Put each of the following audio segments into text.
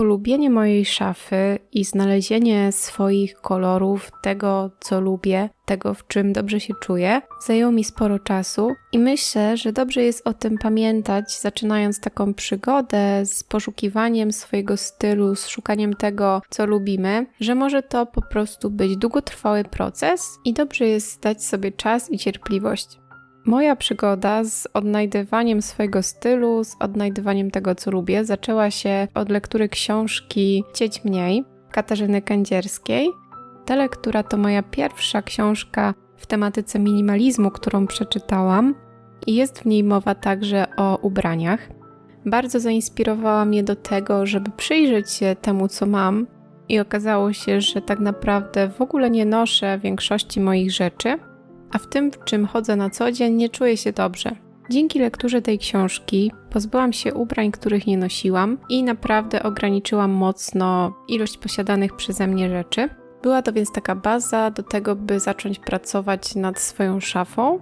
Polubienie mojej szafy i znalezienie swoich kolorów, tego co lubię, tego w czym dobrze się czuję, zajęło mi sporo czasu i myślę, że dobrze jest o tym pamiętać, zaczynając taką przygodę z poszukiwaniem swojego stylu, z szukaniem tego, co lubimy, że może to po prostu być długotrwały proces i dobrze jest dać sobie czas i cierpliwość. Moja przygoda z odnajdywaniem swojego stylu, z odnajdywaniem tego, co lubię, zaczęła się od lektury książki Cieć Mniej Katarzyny Kędzierskiej. Ta lektura to moja pierwsza książka w tematyce minimalizmu, którą przeczytałam, i jest w niej mowa także o ubraniach. Bardzo zainspirowała mnie do tego, żeby przyjrzeć się temu, co mam, i okazało się, że tak naprawdę w ogóle nie noszę większości moich rzeczy a w tym, w czym chodzę na co dzień, nie czuję się dobrze. Dzięki lekturze tej książki pozbyłam się ubrań, których nie nosiłam i naprawdę ograniczyłam mocno ilość posiadanych przeze mnie rzeczy. Była to więc taka baza do tego, by zacząć pracować nad swoją szafą,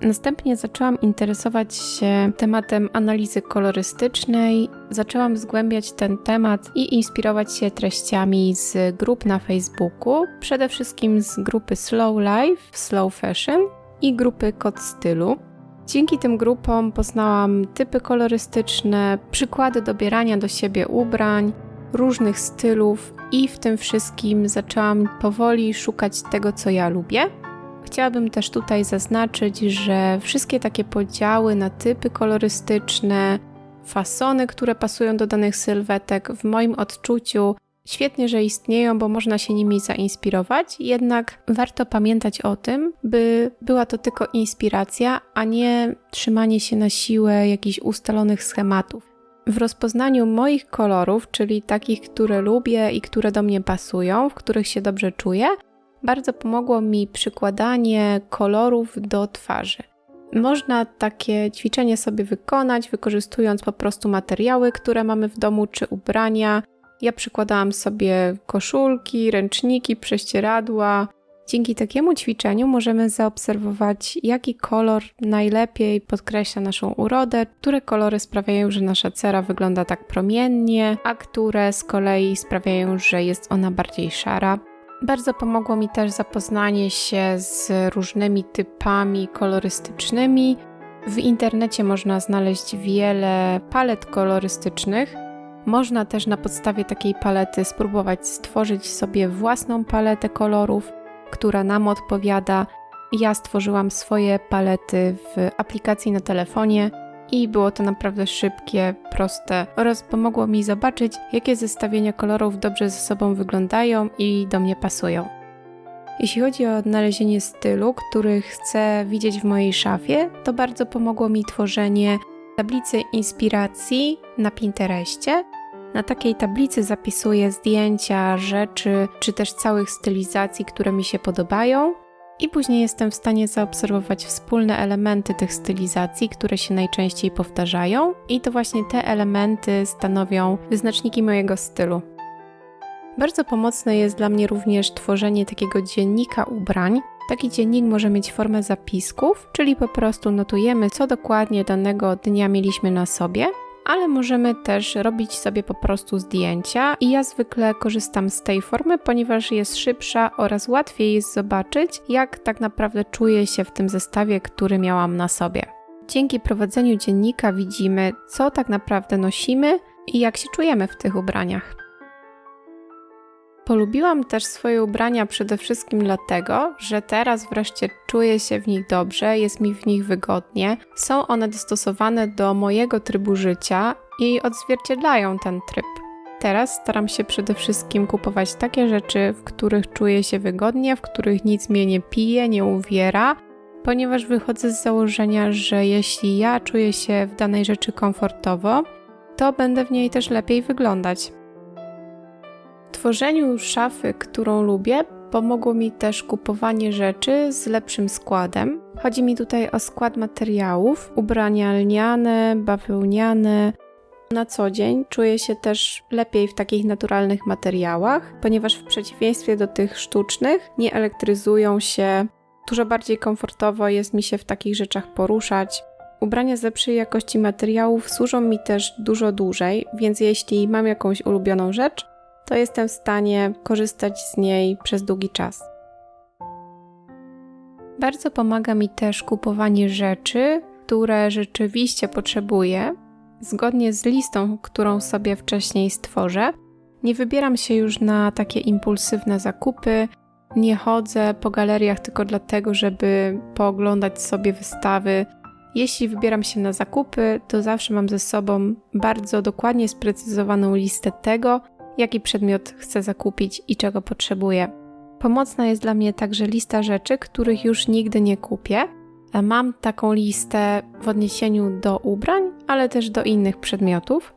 Następnie zaczęłam interesować się tematem analizy kolorystycznej, zaczęłam zgłębiać ten temat i inspirować się treściami z grup na Facebooku, przede wszystkim z grupy Slow Life, Slow Fashion i grupy Kod Stylu. Dzięki tym grupom poznałam typy kolorystyczne, przykłady dobierania do siebie ubrań, różnych stylów i w tym wszystkim zaczęłam powoli szukać tego, co ja lubię Chciałabym też tutaj zaznaczyć, że wszystkie takie podziały na typy kolorystyczne, fasony, które pasują do danych sylwetek, w moim odczuciu świetnie, że istnieją, bo można się nimi zainspirować, jednak warto pamiętać o tym, by była to tylko inspiracja, a nie trzymanie się na siłę jakichś ustalonych schematów. W rozpoznaniu moich kolorów, czyli takich, które lubię i które do mnie pasują, w których się dobrze czuję, bardzo pomogło mi przykładanie kolorów do twarzy. Można takie ćwiczenie sobie wykonać, wykorzystując po prostu materiały, które mamy w domu, czy ubrania. Ja przykładałam sobie koszulki, ręczniki, prześcieradła. Dzięki takiemu ćwiczeniu możemy zaobserwować, jaki kolor najlepiej podkreśla naszą urodę, które kolory sprawiają, że nasza cera wygląda tak promiennie, a które z kolei sprawiają, że jest ona bardziej szara. Bardzo pomogło mi też zapoznanie się z różnymi typami kolorystycznymi. W internecie można znaleźć wiele palet kolorystycznych. Można też na podstawie takiej palety spróbować stworzyć sobie własną paletę kolorów, która nam odpowiada. Ja stworzyłam swoje palety w aplikacji na telefonie i było to naprawdę szybkie, proste oraz pomogło mi zobaczyć, jakie zestawienia kolorów dobrze ze sobą wyglądają i do mnie pasują. Jeśli chodzi o odnalezienie stylu, który chcę widzieć w mojej szafie, to bardzo pomogło mi tworzenie tablicy inspiracji na Pinterestie. Na takiej tablicy zapisuję zdjęcia, rzeczy czy też całych stylizacji, które mi się podobają i później jestem w stanie zaobserwować wspólne elementy tych stylizacji, które się najczęściej powtarzają, i to właśnie te elementy stanowią wyznaczniki mojego stylu. Bardzo pomocne jest dla mnie również tworzenie takiego dziennika ubrań. Taki dziennik może mieć formę zapisków, czyli po prostu notujemy, co dokładnie danego dnia mieliśmy na sobie, ale możemy też robić sobie po prostu zdjęcia i ja zwykle korzystam z tej formy, ponieważ jest szybsza oraz łatwiej jest zobaczyć, jak tak naprawdę czuję się w tym zestawie, który miałam na sobie. Dzięki prowadzeniu dziennika widzimy, co tak naprawdę nosimy i jak się czujemy w tych ubraniach. Polubiłam też swoje ubrania przede wszystkim dlatego, że teraz wreszcie czuję się w nich dobrze, jest mi w nich wygodnie, są one dostosowane do mojego trybu życia i odzwierciedlają ten tryb. Teraz staram się przede wszystkim kupować takie rzeczy, w których czuję się wygodnie, w których nic mnie nie pije, nie uwiera, ponieważ wychodzę z założenia, że jeśli ja czuję się w danej rzeczy komfortowo, to będę w niej też lepiej wyglądać. Tworzeniu szafy, którą lubię, pomogło mi też kupowanie rzeczy z lepszym składem. Chodzi mi tutaj o skład materiałów, ubrania lniane, bawełniane. Na co dzień czuję się też lepiej w takich naturalnych materiałach, ponieważ w przeciwieństwie do tych sztucznych nie elektryzują się. Dużo bardziej komfortowo jest mi się w takich rzeczach poruszać. Ubrania z lepszej jakości materiałów służą mi też dużo dłużej, więc jeśli mam jakąś ulubioną rzecz, to jestem w stanie korzystać z niej przez długi czas. Bardzo pomaga mi też kupowanie rzeczy, które rzeczywiście potrzebuję, zgodnie z listą, którą sobie wcześniej stworzę. Nie wybieram się już na takie impulsywne zakupy, nie chodzę po galeriach tylko dlatego, żeby pooglądać sobie wystawy. Jeśli wybieram się na zakupy, to zawsze mam ze sobą bardzo dokładnie sprecyzowaną listę tego, jaki przedmiot chcę zakupić i czego potrzebuję. Pomocna jest dla mnie także lista rzeczy, których już nigdy nie kupię. Mam taką listę w odniesieniu do ubrań, ale też do innych przedmiotów.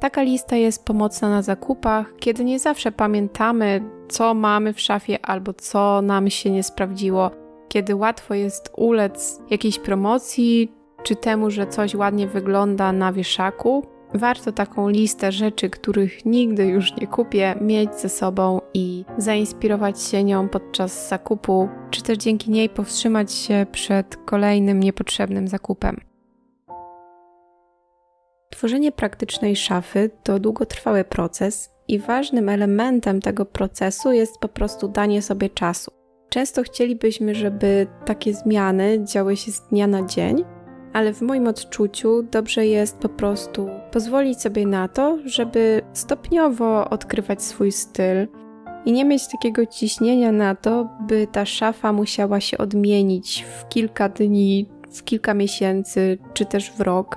Taka lista jest pomocna na zakupach, kiedy nie zawsze pamiętamy, co mamy w szafie albo co nam się nie sprawdziło, kiedy łatwo jest ulec jakiejś promocji czy temu, że coś ładnie wygląda na wieszaku. Warto taką listę rzeczy, których nigdy już nie kupię, mieć ze sobą i zainspirować się nią podczas zakupu, czy też dzięki niej powstrzymać się przed kolejnym niepotrzebnym zakupem. Tworzenie praktycznej szafy to długotrwały proces i ważnym elementem tego procesu jest po prostu danie sobie czasu. Często chcielibyśmy, żeby takie zmiany działy się z dnia na dzień, ale w moim odczuciu dobrze jest po prostu pozwolić sobie na to, żeby stopniowo odkrywać swój styl i nie mieć takiego ciśnienia na to, by ta szafa musiała się odmienić w kilka dni, w kilka miesięcy czy też w rok.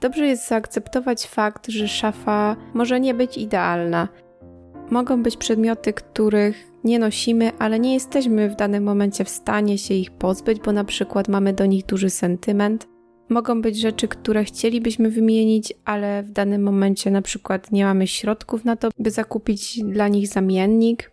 Dobrze jest zaakceptować fakt, że szafa może nie być idealna. Mogą być przedmioty, których nie nosimy, ale nie jesteśmy w danym momencie w stanie się ich pozbyć, bo na przykład mamy do nich duży sentyment. Mogą być rzeczy, które chcielibyśmy wymienić, ale w danym momencie na przykład nie mamy środków na to, by zakupić dla nich zamiennik.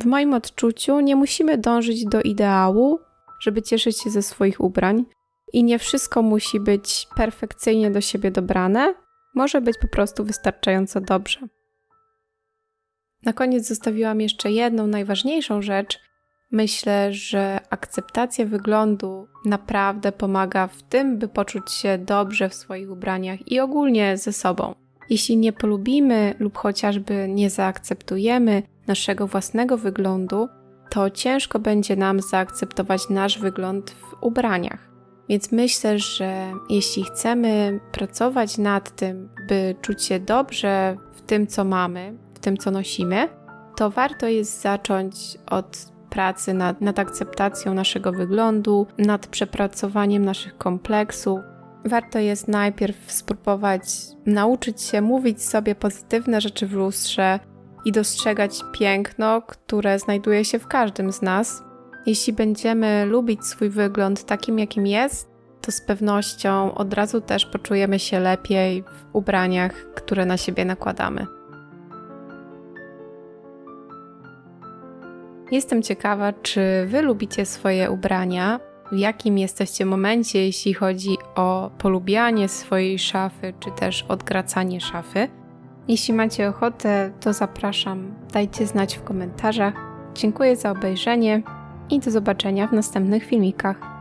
W moim odczuciu nie musimy dążyć do ideału, żeby cieszyć się ze swoich ubrań i nie wszystko musi być perfekcyjnie do siebie dobrane, może być po prostu wystarczająco dobrze. Na koniec zostawiłam jeszcze jedną najważniejszą rzecz. Myślę, że akceptacja wyglądu naprawdę pomaga w tym, by poczuć się dobrze w swoich ubraniach i ogólnie ze sobą. Jeśli nie polubimy lub chociażby nie zaakceptujemy naszego własnego wyglądu, to ciężko będzie nam zaakceptować nasz wygląd w ubraniach. Więc myślę, że jeśli chcemy pracować nad tym, by czuć się dobrze w tym, co mamy, w tym, co nosimy, to warto jest zacząć od pracy nad, nad akceptacją naszego wyglądu, nad przepracowaniem naszych kompleksów. Warto jest najpierw spróbować nauczyć się mówić sobie pozytywne rzeczy w lustrze i dostrzegać piękno, które znajduje się w każdym z nas, jeśli będziemy lubić swój wygląd takim, jakim jest, to z pewnością od razu też poczujemy się lepiej w ubraniach, które na siebie nakładamy. Jestem ciekawa, czy Wy lubicie swoje ubrania, w jakim jesteście momencie, jeśli chodzi o polubianie swojej szafy, czy też odgracanie szafy. Jeśli macie ochotę, to zapraszam, dajcie znać w komentarzach. Dziękuję za obejrzenie i do zobaczenia w następnych filmikach.